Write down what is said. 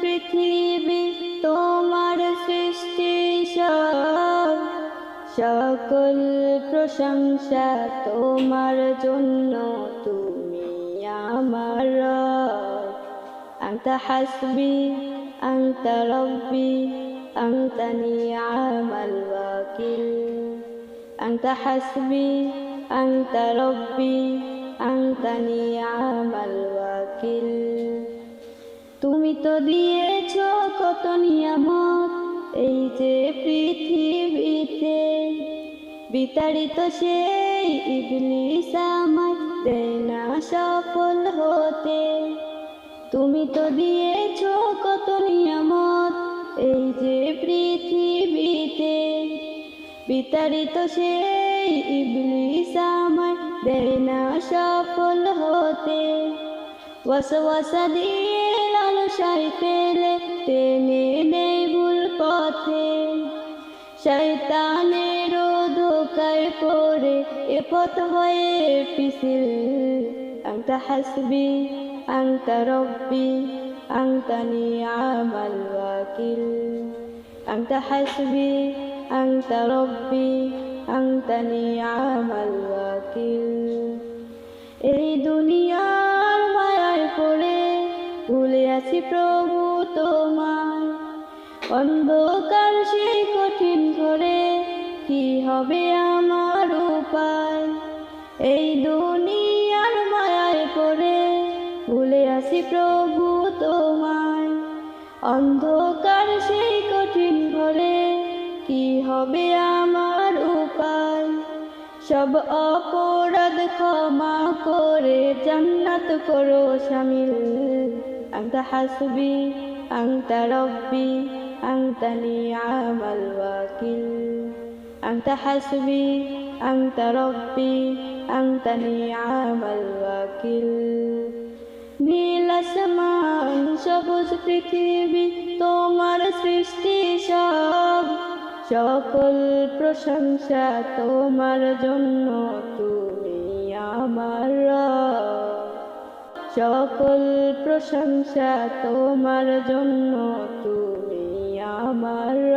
পৃথিবী তোমার সৃষ্টি সব সকল প্রশংসা তোমার জন্য তুমি আমার রব। أنت حسبي أنت ربي أنت نعم الوكيل أنت حسبي أنت ربي أنت نعم الوكيل তুমি তো দিয়েছ কত নিয়ামত? এই যে পৃথিবীতে বিতাড়িত সেই ইবলিস আমায় দেয় না সফল হতে। তুমি তো দিয়েছ কত নিয়ামত, এই যে পৃথিবীতে বিতাড়িত সেই ইবলিস আমায় দেয় না সফল হতে। ওয়াসওয়াসা দিয়ে আশায় পেলে টেনে নেই ভুল পথে। শয়তানের ধোকায় পড়ে এ পথ হয়ে পিছিল। আংটা হাসবি আংটা রব্বি আংটা নিয়ামাল ওয়াকিল। আংটা হাসবি আংটা রব্বি আংটা নিয়ামাল ওয়াকিল। আছি প্রভু তোমার অন্ধকার সেই কঠিন ঘরে কি হবে আমার উপায়? এই দুনিয়ার মায়ায় পড়ে ভুলে আছি প্রভু তোমায়। অন্ধকার সেই কঠিন ঘরে কি হবে আমার উপায়? সব অপরাধ ক্ষমা করে জান্নাত করো শামিল أنت حسبي أنت ربي أنت نعم الوكيل أنت حسبي أنت ربي أنت نعم الوكيل নীল আসমান সবুজ পৃথিবী তোমার সৃষ্টি সব সকল প্রশংসা তোমার জন্য তুমি আমার রব। সকল প্রশংসা তোমার জন্য তুমি আমার।